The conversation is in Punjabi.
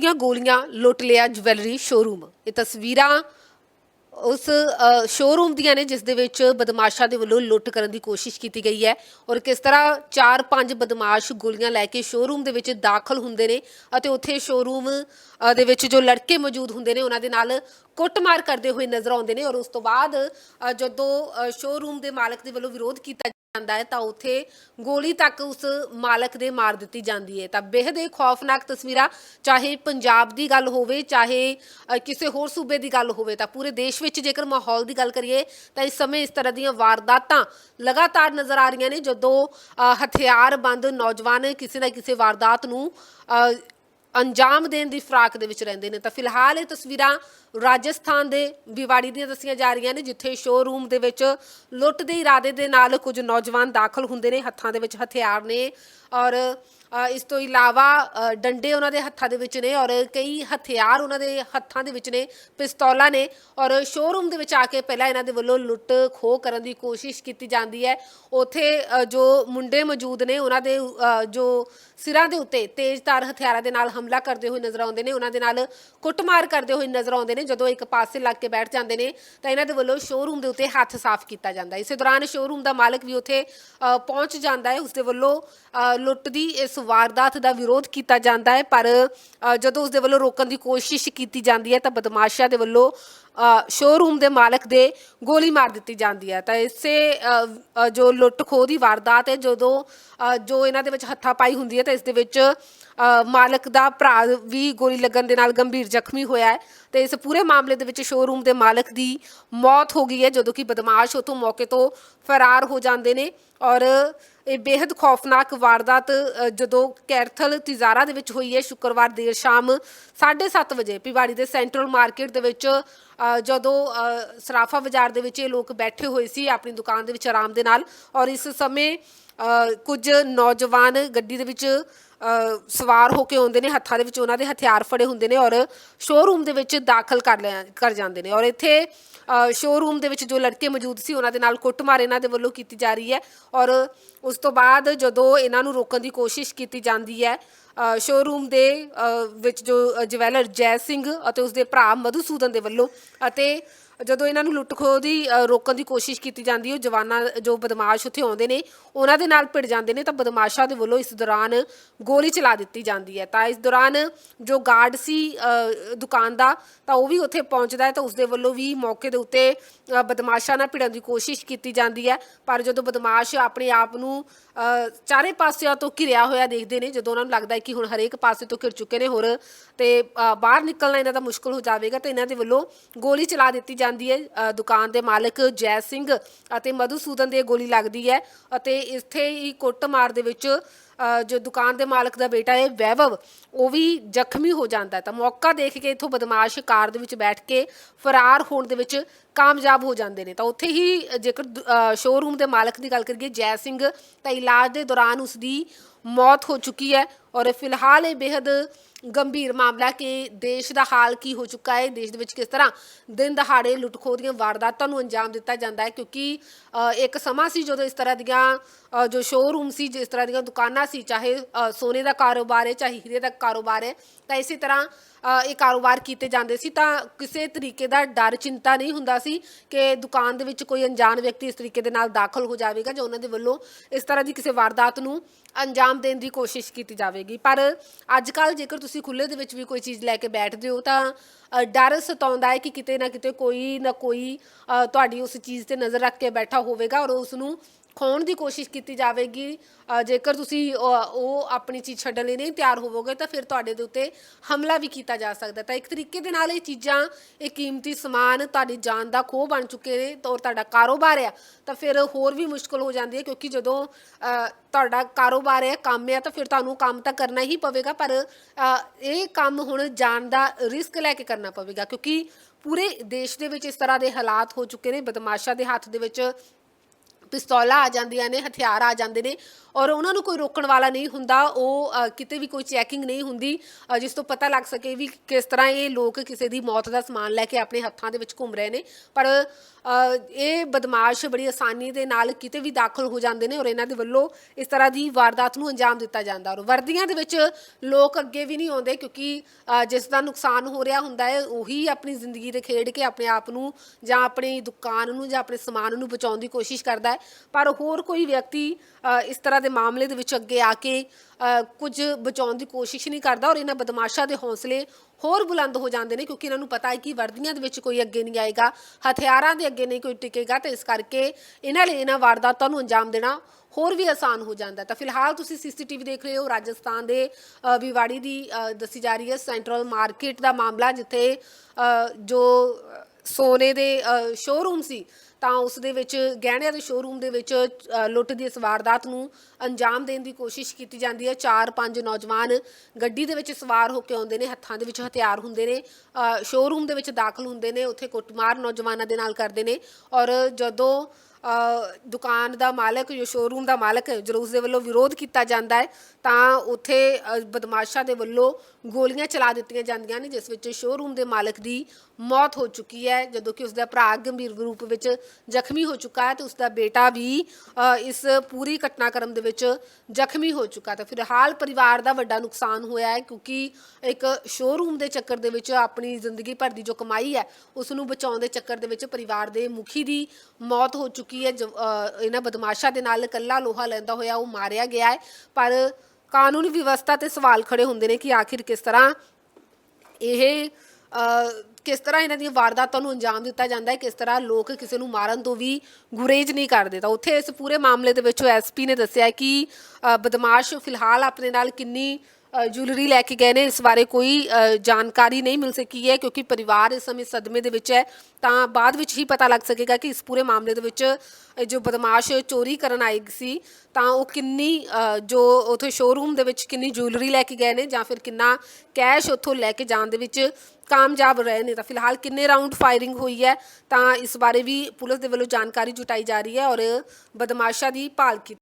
ਦੀਆਂ ਗੋਲੀਆਂ ਲੁੱਟ ਲਿਆ ਜਵੈਲਰੀ ਸ਼ੋਰੂਮ। ਇਹ ਤਸਵੀਰਾਂ ਉਸ ਅ, ਸ਼ੋਰੂਮ ਦੀਆਂ ਨੇ ਜਿਸ ਦੇ ਵਿੱਚ ਬਦਮਾਸ਼ਾਂ ਦੇ ਵੱਲੋਂ ਲੁੱਟ ਕਰਨ ਦੀ ਕੋਸ਼ਿਸ਼ ਕੀਤੀ ਗਈ ਹੈ ਔਰ ਕਿਸ ਤਰ੍ਹਾਂ 4-5 ਬਦਮਾਸ਼ ਗੋਲੀਆਂ ਲੈ ਕੇ ਸ਼ੋਰੂਮ ਦੇ ਵਿੱਚ ਦਾਖਲ ਹੁੰਦੇ ਨੇ ਅਤੇ ਉੱਥੇ ਸ਼ੋਰੂਮ ਦੇ ਵਿੱਚ ਜੋ ਲੜਕੇ ਮੌਜੂਦ ਹੁੰਦੇ ਨੇ ਉਹਨਾਂ ਦੇ ਨਾਲ ਕੁੱਟਮਾਰ ਕਰਦੇ ਹੋਏ ਨਜ਼ਰ ਆਉਂਦੇ ਨੇ ਔਰ ਉਸ ਤੋਂ ਬਾਅਦ ਜਦੋਂ ਅ, ਸ਼ੋਰੂਮ ਦੇ ਮਾਲਕ ਦੇ ਵੱਲੋਂ ਵਿਰੋਧ ਕੀਤਾ ਜਾਂਦਾ ਹੈ ਤਾਂ ਉੱਥੇ ਗੋਲੀ ਤੱਕ ਉਸ ਮਾਲਕ ਦੇ ਮਾਰ ਦਿੱਤੀ ਜਾਂਦੀ ਹੈ। ਤਾਂ ਬੇਹਦ ਹੀ ਖੌਫਨਾਕ ਤਸਵੀਰਾਂ ਚਾਹੇ ਪੰਜਾਬ ਦੀ ਗੱਲ ਹੋਵੇ ਚਾਹੇ ਅ, ਕਿਸੇ ਹੋਰ ਸੂਬੇ ਦੀ ਗੱਲ ਹੋਵੇ ਤਾਂ ਪੂਰੇ ਦੇਸ਼ ਵਿੱਚ ਜੇਕਰ ਮਾਹੌਲ ਦੀ ਗੱਲ ਕਰੀਏ ਤਾਂ ਇਸ ਸਮੇਂ ਇਸ ਤਰ੍ਹਾਂ ਦੀਆਂ ਵਾਰਦਾਤਾਂ ਲਗਾਤਾਰ ਨਜ਼ਰ ਆ ਰਹੀਆਂ ਨੇ ਜਦੋਂ ਅ, ਹਥਿਆਰਬੰਦ ਨੌਜਵਾਨ ਕਿਸੇ ਨਾ ਕਿਸੇ ਵਾਰਦਾਤ ਨੂੰ ਅ, ਅੰਜਾਮ ਦੇਣ ਦੀ ਫਰਾਕ ਦੇ ਵਿੱਚ ਰਹਿੰਦੇ ਨੇ। ਤਾਂ ਫਿਲਹਾਲ ਇਹ ਤਸਵੀਰਾਂ ਰਾਜਸਥਾਨ ਦੇ ਵਿਵਾੜੀ ਦੀਆਂ ਦੱਸੀਆਂ ਜਾ ਰਹੀਆਂ ਨੇ, ਜਿੱਥੇ ਸ਼ੋਰੂਮ ਦੇ ਵਿੱਚ ਲੁੱਟ ਦੇ ਇਰਾਦੇ ਦੇ ਨਾਲ ਕੁਝ ਨੌਜਵਾਨ ਦਾਖਲ ਹੁੰਦੇ ਨੇ, ਹੱਥਾਂ ਦੇ ਵਿੱਚ ਹਥਿਆਰ ਨੇ ਔਰ ਇਸ ਤੋਂ ਇਲਾਵਾ ਡੰਡੇ ਉਹਨਾਂ ਦੇ ਹੱਥਾਂ ਦੇ ਵਿੱਚ ਨੇ ਔਰ ਕਈ ਹਥਿਆਰ ਉਹਨਾਂ ਦੇ ਹੱਥਾਂ ਦੇ ਵਿੱਚ ਨੇ, ਪਿਸਤੌਲਾਂ ਨੇ ਔਰ ਸ਼ੋਰੂਮ ਦੇ ਵਿੱਚ ਆ ਕੇ ਪਹਿਲਾਂ ਇਹਨਾਂ ਦੇ ਵੱਲੋਂ ਲੁੱਟ ਖੋਹ ਕਰਨ ਦੀ ਕੋਸ਼ਿਸ਼ ਕੀਤੀ ਜਾਂਦੀ ਹੈ। ਉਥੇ ਜੋ ਮੁੰਡੇ ਮੌਜੂਦ ਨੇ, ਉਹਨਾਂ ਦੇ ਜੋ ਸਿਰਾਂ ਦੇ ਉੱਤੇ ਤੇਜ਼ਧਾਰ ਹਥਿਆਰਾਂ ਦੇ ਨਾਲ ਹਮਲਾ ਕਰਦੇ ਹੋਏ ਨਜ਼ਰ ਆਉਂਦੇ ਨੇ, ਉਹਨਾਂ ਦੇ ਨਾਲ ਕੁੱਟਮਾਰ ਕਰਦੇ ਹੋਏ ਨਜ਼ਰ ਆਉਂਦੇ ਨੇ। ਜਦੋਂ ਇੱਕ ਪਾਸੇ ਲੱਗ ਕੇ ਬੈਠ ਜਾਂਦੇ ਨੇ ਤਾਂ ਇਹਨਾਂ ਦੇ ਵੱਲੋਂ ਸ਼ੋਰੂਮ ਦੇ ਉੱਤੇ ਹੱਥ ਸਾਫ਼ ਕੀਤਾ ਜਾਂਦਾ ਇਸੇ ਦੌਰਾਨ ਸ਼ੋਰੂਮ ਦਾ ਮਾਲਕ ਵੀ ਉੱਥੇ ਪਹੁੰਚ ਜਾਂਦਾ ਹੈ। ਉਸ ਦੇ ਵੱਲੋਂ ਲੁੱਟ ਦੀ ਇਸ ਵਾਰਦਾਤ ਦਾ ਵਿਰੋਧ ਕੀਤਾ ਜਾਂਦਾ ਹੈ। ਪਰ ਜਦੋਂ ਉਸ ਦੇ ਵੱਲੋਂ ਰੋਕਣ ਦੀ ਕੋਸ਼ਿਸ਼ ਕੀਤੀ ਜਾਂਦੀ ਹੈ ਤਾਂ ਬਦਮਾਸ਼ਾਂ ਦੇ ਵੱਲੋਂ ਅ, ਸ਼ੋਰੂਮ ਦੇ ਮਾਲਕ ਦੇ ਗੋਲੀ ਮਾਰ ਦਿੱਤੀ ਜਾਂਦੀ ਹੈ। ਤਾਂ ਇਸੇ ਜੋ ਲੁੱਟ ਖੋਹ ਦੀ ਵਾਰਦਾਤ ਹੈ ਜਦੋਂ ਜੋ ਇਹਨਾਂ ਦੇ ਵਿੱਚ ਹੱਥਾ ਪਾਈ ਹੁੰਦੀ ਹੈ ਤਾਂ ਇਸ ਦੇ ਵਿੱਚ ਮਾਲਕ ਦਾ ਭਰਾ ਵੀ ਗੋਲੀ ਲੱਗਣ ਦੇ ਨਾਲ ਗੰਭੀਰ ਜ਼ਖਮੀ ਹੋਇਆ ਹੈ ਤੇ ਇਸ ਪੂਰੇ ਮਾਮਲੇ ਦੇ ਵਿੱਚ ਸ਼ੋਰੂਮ ਦੇ ਮਾਲਕ ਦੀ ਮੌਤ ਹੋ ਗਈ ਹੈ ਜਦੋਂ ਕਿ ਬਦਮਾਸ਼ ਉਤੋਂ ਮੌਕੇ ਤੋਂ ਫਰਾਰ ਹੋ ਜਾਂਦੇ ਨੇ ਔਰ ਇਹ ਬੇहद ਖੌਫਨਾਕ ਵਾਰਦਾਤ ਜਦੋਂ ਕੈਰਥਲ ਤਿਜ਼ਾਰਾ ਦੇ ਵਿੱਚ ਹੋਈ ਹੈ ਸ਼ੁੱਕਰਵਾਰ ਦੇਰ ਸ਼ਾਮ 7:30 ਵਜੇ ਪਿਵਾੜੀ ਦੇ ਸੈਂਟਰਲ ਮਾਰਕੀਟ ਦੇ ਵਿੱਚ ਜਦੋਂ ਸਰਾਫਾ ਬਾਜ਼ਾਰ ਦੇ ਵਿੱਚ ਇਹ ਲੋਕ ਬੈਠੇ ਹੋਏ ਸੀ ਆਪਣੀ ਦੁਕਾਨ ਦੇ ਵਿੱਚ ਆਰਾਮ ਦੇ ਨਾਲ ਔਰ ਇਸ ਸਮੇਂ ਅ, ਕੁਝ ਨੌਜਵਾਨ ਗੱਡੀ ਦੇ ਵਿੱਚ ਸਵਾਰ ਹੋ ਕੇ ਆਉਂਦੇ ਨੇ ਹੱਥਾਂ ਦੇ ਵਿੱਚ ਉਹਨਾਂ ਦੇ ਹਥਿਆਰ ਫੜੇ ਹੁੰਦੇ ਨੇ ਔਰ ਸ਼ੋਰੂਮ ਦੇ ਵਿੱਚ ਦਾਖਲ ਕਰ ਲਿਆ ਕਰ ਜਾਂਦੇ ਨੇ। ਔਰ ਇੱਥੇ ਅ, ਸ਼ੋਰੂਮ ਦੇ ਵਿੱਚ ਜੋ ਲੜਕੇ ਮੌਜੂਦ ਸੀ ਉਹਨਾਂ ਦੇ ਨਾਲ ਕੁੱਟਮਾਰ ਇਹਨਾਂ ਦੇ ਵੱਲੋਂ ਕੀਤੀ ਜਾ ਰਹੀ ਹੈ। ਔਰ ਉਸ ਤੋਂ ਬਾਅਦ ਜਦੋਂ ਇਹਨਾਂ ਨੂੰ ਰੋਕਣ ਦੀ ਕੋਸ਼ਿਸ਼ ਕੀਤੀ ਜਾਂਦੀ ਹੈ ਅ, ਸ਼ੋਰੂਮ ਦੇ ਵਿੱਚ ਜੋ ਜਵੈਲਰ ਜੈ ਸਿੰਘ ਅਤੇ ਉਸਦੇ ਭਰਾ ਮਧੂਸੂਦਨ ਦੇ ਵੱਲੋਂ ਅਤੇ ਜਦੋਂ ਇਹਨਾਂ ਨੂੰ ਲੁੱਟ ਖੋਹ ਦੀ ਅ, ਰੋਕਣ ਦੀ ਕੋਸ਼ਿਸ਼ ਕੀਤੀ ਜਾਂਦੀ ਹੈ ਉਹ ਜਵਾਨਾਂ ਜੋ ਬਦਮਾਸ਼ ਉੱਥੇ ਆਉਂਦੇ ਨੇ ਉਹਨਾਂ ਦੇ ਨਾਲ ਭਿੜ ਜਾਂਦੇ ਨੇ ਤਾਂ ਬਦਮਾਸ਼ਾਂ ਦੇ ਵੱਲੋਂ ਇਸ ਦੌਰਾਨ ਗੋਲੀ ਚਲਾ ਦਿੱਤੀ ਜਾਂਦੀ ਹੈ। ਤਾਂ ਇਸ ਦੌਰਾਨ ਜੋ ਗਾਰਡ ਸੀ ਅ, ਦੁਕਾਨ ਦਾ ਤਾਂ ਉਹ ਵੀ ਉੱਥੇ ਪਹੁੰਚਦਾ ਹੈ ਤਾਂ ਉਸ ਦੇ ਵੱਲੋਂ ਵੀ ਮੌਕੇ ਦੇ ਉੱਤੇ ਅ, ਬਦਮਾਸ਼ਾਂ ਨਾਲ ਭਿੜਨ ਦੀ ਕੋਸ਼ਿਸ਼ ਕੀਤੀ ਜਾਂਦੀ ਹੈ। ਪਰ ਜਦੋਂ ਬਦਮਾਸ਼ ਆਪਣੇ ਆਪ ਨੂੰ ਅ, ਚਾਰੇ ਪਾਸਿਆਂ ਤੋਂ ਘਿਰਿਆ ਹੋਇਆ ਦੇਖਦੇ ਨੇ ਜਦੋਂ ਉਹਨਾਂ ਨੂੰ ਲੱਗਦਾ ਹੈ ਕਿ ਹੁਣ ਹਰੇਕ ਪਾਸੇ ਤੋਂ ਘਿਰ ਚੁੱਕੇ ਨੇ ਹੋਰ ਤੇ ਅ, ਬਾਹਰ ਨਿਕਲਣਾ ਇਹਨਾਂ ਦਾ ਮੁਸ਼ਕਲ ਹੋ ਜਾਵੇਗਾ ਤਾਂ ਇਹਨਾਂ ਦੇ ਵੱਲੋਂ ਗੋਲੀ ਚਲਾ ਦਿੱਤੀ ਜਾਂਦੀ ਹੈ ਦੁਕਾਨ ਦੇ ਮਾਲਕ ਜੈ ਸਿੰਘ ਅਤੇ ਮਧੂਸੂਦਨ ਦੇ ਗੋਲੀ ਲੱਗਦੀ ਹੈ ਅਤੇ ਇੱਥੇ ਹੀ ਕੁੱਟਮਾਰ ਦੇ ਵਿੱਚ ਜੋ ਦੁਕਾਨ ਦੇ ਮਾਲਕ ਦਾ ਬੇਟਾ ਹੈ ਵੈਭਵ, ਉਹ ਵੀ ਜ਼ਖਮੀ ਹੋ ਜਾਂਦਾ ਤਾਂ ਮੌਕਾ ਦੇਖ ਕੇ ਇਥੋਂ ਬਦਮਾਸ਼ ਕਾਰ ਦੇ ਵਿੱਚ ਬੈਠ ਕੇ ਫਰਾਰ ਹੋਣ ਦੇ ਵਿੱਚ ਕਾਮਯਾਬ ਹੋ ਜਾਂਦੇ ਨੇ। ਤਾਂ ਉੱਥੇ ਹੀ ਜੇਕਰ ਸ਼ੋਰੂਮ ਦੇ ਮਾਲਕ ਦੀ ਗੱਲ ਕਰੀਏ ਜੈ ਸਿੰਘ, ਤਾਂ ਇਲਾਜ ਦੇ ਦੌਰਾਨ ਉਸ ਦੀ ਮੌਤ ਹੋ ਚੁੱਕੀ ਹੈ ਔਰ ਫਿਲਹਾਲ ਇਹ ਬੇहद ਗੰਭੀਰ ਮਾਮਲਾ ਕਿ ਦੇਸ਼ ਦਾ ਹਾਲ ਕੀ ਹੋ ਚੁੱਕਾ ਹੈ, ਦੇਸ਼ ਦੇ ਵਿੱਚ ਕਿਸ ਤਰ੍ਹਾਂ ਦਿਨ ਦਹਾੜੇ ਲੁੱਟ ਖੋਹ ਦੀਆਂ ਵਾਰਦਾਤਾਂ ਨੂੰ ਅੰਜਾਮ ਦਿੱਤਾ ਜਾਂਦਾ ਹੈ, ਕਿਉਂਕਿ ਇੱਕ ਸਮਾਂ ਸੀ ਜਦੋਂ ਇਸ ਤਰ੍ਹਾਂ ਦੀਆਂ ਜੋ ਸ਼ੋਰੂਮ ਸੀ, ਜਿਸ ਤਰ੍ਹਾਂ ਦੀਆਂ ਦੁਕਾਨਾਂ ਸੀ, ਚਾਹੇ ਸੋਨੇ ਦਾ ਕਾਰੋਬਾਰ ਹੈ, ਚਾਹੇ ਹੀਰੇ ਦਾ ਕਾਰੋਬਾਰ ਹੈ, ਤਾਂ ਇਸੇ ਤਰ੍ਹਾਂ ਇਹ ਕਾਰੋਬਾਰ ਕੀਤੇ ਜਾਂਦੇ ਸੀ, ਤਾਂ ਕਿਸੇ ਤਰੀਕੇ ਦਾ ਡਰ, ਚਿੰਤਾ ਨਹੀਂ ਹੁੰਦਾ ਸੀ ਕਿ ਦੁਕਾਨ ਦੇ ਵਿੱਚ ਕੋਈ ਅਣਜਾਣ ਵਿਅਕਤੀ ਇਸ ਤਰੀਕੇ ਦੇ ਨਾਲ ਦਾਖਲ ਹੋ ਜਾਵੇਗਾ ਜਾਂ ਉਹਨਾਂ ਦੇ ਵੱਲੋਂ ਇਸ ਤਰ੍ਹਾਂ ਦੀ ਕਿਸੇ ਵਾਰਦਾਤ ਨੂੰ ਅੰਜਾਮ ਦੇਣ ਦੀ ਕੋਸ਼ਿਸ਼ ਕੀਤੀ ਜਾਵੇਗੀ। ਪਰ ਅੱਜ ਕੱਲ ਜੇਕਰ ਤੁਸੀਂ ਖੁੱਲੇ ਦੇ ਵਿੱਚ ਵੀ ਕੋਈ ਚੀਜ਼ ਲੈ ਕੇ ਬੈਠਦੇ ਹੋ, ਤਾਂ ਡਰ ਸਤਾਉਂਦਾ ਹੈ ਕਿ ਕਿਤੇ ਨਾ ਕਿਤੇ ਕੋਈ ਨਾ ਕੋਈ ਤੁਹਾਡੀ ਉਸ ਚੀਜ਼ ਤੇ ਨਜ਼ਰ ਰੱਖ ਕੇ ਬੈਠਾ ਹੋਵੇਗਾ ਔਰ ਉਸ ਨੂੰ ਖੋਣ ਦੀ ਕੋਸ਼ਿਸ਼ ਕੀਤੀ ਜਾਵੇਗੀ ਅ, ਜੇਕਰ ਤੁਸੀਂ ਅ, ਉਹ ਆਪਣੀ ਚੀਜ਼ ਛੱਡਣ ਲਈ ਨਹੀਂ ਤਿਆਰ ਹੋਵੋਗੇ ਤਾਂ ਫਿਰ ਤੁਹਾਡੇ ਦੇ ਉੱਤੇ ਹਮਲਾ ਵੀ ਕੀਤਾ ਜਾ ਸਕਦਾ। ਤਾਂ ਇੱਕ ਤਰੀਕੇ ਦੇ ਨਾਲ ਇਹ ਚੀਜ਼ਾਂ ਇਹ ਕੀਮਤੀ ਸਮਾਨ ਤੁਹਾਡੀ ਜਾਨ ਦਾ ਖੋਹ ਬਣ ਚੁੱਕੇ ਨੇ ਤਾਂ ਔਰ ਤੁਹਾਡਾ ਕਾਰੋਬਾਰ ਆ ਤਾਂ ਫਿਰ ਹੋਰ ਵੀ ਮੁਸ਼ਕਲ ਹੋ ਜਾਂਦੀ ਹੈ ਕਿਉਂਕਿ ਜਦੋਂ ਅ, ਤੁਹਾਡਾ ਕਾਰੋਬਾਰ ਹੈ ਕੰਮ ਹੈ ਤਾਂ ਫਿਰ ਤੁਹਾਨੂੰ ਕੰਮ ਤਾਂ ਕਰਨਾ ਹੀ ਪਵੇਗਾ ਪਰ ਅ, ਇਹ ਕੰਮ ਹੁਣ ਜਾਨ ਦਾ ਰਿਸਕ ਲੈ ਕੇ ਕਰਨਾ ਪਵੇਗਾ ਕਿਉਂਕਿ ਪੂਰੇ ਦੇਸ਼ ਦੇ ਵਿੱਚ ਇਸ ਤਰ੍ਹਾਂ ਦੇ ਹਾਲਾਤ ਹੋ ਚੁੱਕੇ ਨੇ ਬਦਮਾਸ਼ਾਂ ਦੇ ਹੱਥ ਦੇ ਵਿੱਚ ਪਿਸਤੌਲਾਂ ਆ ਜਾਂਦੀਆਂ ਨੇ ਹਥਿਆਰ ਆ ਜਾਂਦੇ ਨੇ ਔਰ ਉਹਨਾਂ ਨੂੰ ਕੋਈ ਰੋਕਣ ਵਾਲਾ ਨਹੀਂ ਹੁੰਦਾ ਉਹ ਅ, ਕਿਤੇ ਵੀ ਕੋਈ ਚੈਕਿੰਗ ਨਹੀਂ ਹੁੰਦੀ ਅ, ਜਿਸ ਤੋਂ ਪਤਾ ਲੱਗ ਸਕੇ ਵੀ ਕਿਸ ਤਰ੍ਹਾਂ ਇਹ ਲੋਕ ਕਿਸੇ ਦੀ ਮੌਤ ਦਾ ਸਮਾਨ ਲੈ ਕੇ ਆਪਣੇ ਹੱਥਾਂ ਦੇ ਵਿੱਚ ਘੁੰਮ ਰਹੇ ਨੇ। ਪਰ ਅ, ਇਹ ਬਦਮਾਸ਼ ਬੜੀ ਆਸਾਨੀ ਦੇ ਨਾਲ ਕਿਤੇ ਵੀ ਦਾਖਲ ਹੋ ਜਾਂਦੇ ਨੇ ਔਰ ਇਹਨਾਂ ਦੇ ਵੱਲੋਂ ਇਸ ਤਰ੍ਹਾਂ ਦੀ ਵਾਰਦਾਤ ਨੂੰ ਅੰਜਾਮ ਦਿੱਤਾ ਜਾਂਦਾ। ਔਰ ਵਰਦੀਆਂ ਦੇ ਵਿੱਚ ਲੋਕ ਅੱਗੇ ਵੀ ਨਹੀਂ ਆਉਂਦੇ ਕਿਉਂਕਿ ਅ, ਜਿਸ ਦਾ ਨੁਕਸਾਨ ਹੋ ਰਿਹਾ ਹੁੰਦਾ ਹੈ ਉਹੀ ਆਪਣੀ ਜ਼ਿੰਦਗੀ ਦੇ ਖੇਡ ਕੇ ਆਪਣੇ ਆਪ ਨੂੰ ਜਾਂ ਆਪਣੀ ਦੁਕਾਨ ਨੂੰ ਜਾਂ ਆਪਣੇ ਸਮਾਨ ਨੂੰ ਬਚਾਉਣ ਦੀ ਕੋਸ਼ਿਸ਼ ਕਰਦਾ ਹੈ। ਪਰ ਹੋਰ ਕੋਈ ਵਿਅਕਤੀ ਇਸ ਤਰ੍ਹਾਂ ਦੇ ਮਾਮਲੇ ਦੇ ਵਿੱਚ ਅੱਗੇ ਆ ਕੇ ਕੁਝ ਬਚਾਉਣ ਦੀ ਕੋਸ਼ਿਸ਼ ਨਹੀਂ ਕਰਦਾ ਔਰ ਇਹਨਾਂ ਬਦਮਾਸ਼ਾਂ ਦੇ ਹੌਸਲੇ ਹੋਰ ਬੁਲੰਦ ਹੋ ਜਾਂਦੇ ਨੇ ਕਿਉਂਕਿ ਇਹਨਾਂ ਨੂੰ ਪਤਾ ਹੈ ਕਿ ਵਰਦੀਆਂ ਦੇ ਵਿੱਚ ਕੋਈ ਅੱਗੇ ਨਹੀਂ ਆਏਗਾ, ਹਥਿਆਰਾਂ ਦੇ ਅੱਗੇ ਨਹੀਂ ਕੋਈ ਟਿਕੇਗਾ ਤੇ ਇਸ ਕਰਕੇ ਇਹਨਾਂ ਲਈ ਇਹਨਾਂ ਵਾਰਦਾਤਾਂ ਨੂੰ ਅੰਜਾਮ ਦੇਣਾ ਹੋਰ ਵੀ ਆਸਾਨ ਹੋ ਜਾਂਦਾ ਤਾਂ ਫਿਲਹਾਲ ਤੁਸੀਂ ਸੀਸੀਟੀਵੀ ਦੇਖ ਰਹੇ ਹੋ ਰਾਜਸਥਾਨ ਦੇ ਵਿਵਾੜੀ ਦੀ ਦੱਸੀ ਜਾ ਰਹੀ ਹੈ ਸੈਂਟਰਲ ਮਾਰਕੀਟ ਦਾ ਮਾਮਲਾ ਜਿੱਥੇ ਜੋ ਸੋਨੇ ਦੇ ਸ਼ੋਰੂਮ ਸੀ ਤਾਂ ਉਸ ਦੇ ਵਿੱਚ ਗਹਿਣਿਆਂ ਦੇ ਸ਼ੋਰੂਮ ਦੇ ਵਿੱਚ ਅ, ਲੁੱਟ ਦੀ ਇਸ ਵਾਰਦਾਤ ਨੂੰ ਅੰਜਾਮ ਦੇਣ ਦੀ ਕੋਸ਼ਿਸ਼ ਕੀਤੀ ਜਾਂਦੀ ਹੈ। ਚਾਰ ਪੰਜ ਨੌਜਵਾਨ ਗੱਡੀ ਦੇ ਵਿੱਚ ਸਵਾਰ ਹੋ ਕੇ ਆਉਂਦੇ ਨੇ ਹੱਥਾਂ ਦੇ ਵਿੱਚ ਹਥਿਆਰ ਹੁੰਦੇ ਨੇ ਅ, ਸ਼ੋਰੂਮ ਦੇ ਵਿੱਚ ਦਾਖਲ ਹੁੰਦੇ ਨੇ ਉੱਥੇ ਕੁੱਟਮਾਰ ਨੌਜਵਾਨਾਂ ਦੇ ਨਾਲ ਕਰਦੇ ਨੇ ਔਰ ਜਦੋਂ ਦੁਕਾਨ ਦਾ ਮਾਲਕ, ਜੋ ਸ਼ੋਰੂਮ ਦਾ ਮਾਲਕ ਜਦੋਂ ਉਸ ਦੇ ਵੱਲੋਂ ਵਿਰੋਧ ਕੀਤਾ ਜਾਂਦਾ ਹੈ, ਤਾਂ ਉੱਥੇ ਬਦਮਾਸ਼ਾਂ ਦੇ ਵੱਲੋਂ ਗੋਲੀਆਂ ਚਲਾ ਦਿੱਤੀਆਂ ਜਾਂਦੀਆਂ ਨੇ, ਜਿਸ ਵਿੱਚ ਸ਼ੋਰੂਮ ਦੇ ਮਾਲਕ ਦੀ ਮੌਤ ਹੋ ਚੁੱਕੀ ਹੈ, ਜਦੋਂ ਕਿ ਉਸ ਦਾ ਭਰਾ ਗੰਭੀਰ ਰੂਪ ਵਿੱਚ ਜ਼ਖਮੀ ਹੋ ਚੁੱਕਾ ਹੈ ਤੇ ਉਸ ਦਾ ਬੇਟਾ ਵੀ ਇਸ ਪੂਰੀ ਘਟਨਾਕ੍ਰਮ ਦੇ ਵਿੱਚ ਜ਼ਖਮੀ ਹੋ ਚੁੱਕਾ ਤਾਂ ਫਿਲਹਾਲ ਪਰਿਵਾਰ ਦਾ ਵੱਡਾ ਨੁਕਸਾਨ ਹੋਇਆ ਹੈ, ਕਿਉਂਕਿ ਇੱਕ ਸ਼ੋਰੂਮ ਦੇ ਚੱਕਰ ਦੇ ਵਿੱਚ ਆਪਣੀ ਜ਼ਿੰਦਗੀ ਭਰ ਦੀ ਜੋ ਕਮਾਈ ਹੈ ਉਸ ਨੂੰ ਬਚਾਉਣ ਦੇ ਚੱਕਰ ਦੇ ਵਿੱਚ ਪਰਿਵਾਰ ਦੇ ਮੁਖੀ ਦੀ ਮੌਤ ਹੋ ਚੁੱਕੀ ਹੈ ਜ- ਅ, ਇਹਨਾਂ ਬਦਮਾਸ਼ਾਂ ਦੇ ਨਾਲ ਕੱਲਾ ਲੋਹਾ ਲੈਂਦਾ ਹੋਇਆ ਉਹ ਮਾਰਿਆ ਗਿਆ ਹੈ। ਪਰ ਕਾਨੂੰਨ ਵਿਵਸਥਾ ਤੇ ਸਵਾਲ ਖੜੇ ਹੁੰਦੇ ਨੇ ਕਿ ਆਖਿਰ ਕਿਸ ਤਰ੍ਹਾਂ ਇਹ ਅ, ਕਿਸ ਤਰ੍ਹਾਂ ਇਹਨਾਂ ਦੀਆਂ ਵਾਰਦਾਤਾਂ ਨੂੰ ਅੰਜਾਮ ਦਿੱਤਾ ਜਾਂਦਾ ਹੈ ਕਿਸ ਤਰ੍ਹਾਂ ਲੋਕ ਕਿਸੇ ਨੂੰ ਮਾਰਨ ਤੋਂ ਵੀ ਗੁਰੇਜ਼ ਨਹੀਂ ਕਰਦੇ ਤਾਂ ਉੱਥੇ ਇਸ ਪੂਰੇ ਮਾਮਲੇ ਦੇ ਵਿੱਚ ਐਸਪੀ ਨੇ ਦੱਸਿਆ ਕਿ ਅ, ਬਦਮਾਸ਼ ਫਿਲਹਾਲ ਆਪਣੇ ਨਾਲ ਕਿੰਨੀ ਜੁਐਲਰੀ ਲੈ ਕੇ ਗਏ ਨੇ, ਇਸ ਬਾਰੇ ਕੋਈ ਜਾਣਕਾਰੀ ਨਹੀਂ ਮਿਲ ਸਕੀ ਹੈ, ਕਿਉਂਕਿ ਪਰਿਵਾਰ ਇਸ ਸਮੇਂ ਸਦਮੇ ਦੇ ਵਿੱਚ ਹੈ। ਤਾਂ ਬਾਅਦ ਵਿੱਚ ਹੀ ਪਤਾ ਲੱਗ ਸਕੇਗਾ ਕਿ ਇਸ ਪੂਰੇ ਮਾਮਲੇ ਦੇ ਵਿੱਚ ਜੋ ਬਦਮਾਸ਼ ਚੋਰੀ ਕਰਨ ਆਏ ਸੀ, ਤਾਂ ਉਹ ਕਿੰਨੀ ਜੋ ਉਥੇ ਸ਼ੋਰੂਮ ਦੇ ਵਿੱਚ ਕਿੰਨੀ ਜੁਐਲਰੀ ਲੈ ਕੇ ਗਏ ਨੇ, ਜਾਂ ਫਿਰ ਕਿੰਨਾ ਕੈਸ਼ ਉੱਥੋਂ ਲੈ ਕੇ ਜਾਣ ਦੇ ਵਿੱਚ ਕਾਮਯਾਬ ਰਹੇ ਨੇ। ਤਾਂ ਫਿਲਹਾਲ ਕਿੰਨੇ ਰਾਉਂਡ ਫਾਇਰਿੰਗ ਹੋਈ ਹੈ, ਤਾਂ ਇਸ ਬਾਰੇ ਵੀ ਪੁਲਿਸ ਦੇ ਵੱਲੋਂ ਜਾਣਕਾਰੀ ਜੁਟਾਈ ਜਾ ਰਹੀ ਹੈ ਔਰ ਬਦਮਾਸ਼ਾਂ ਦੀ ਭਾਲ ਕੀਤੀ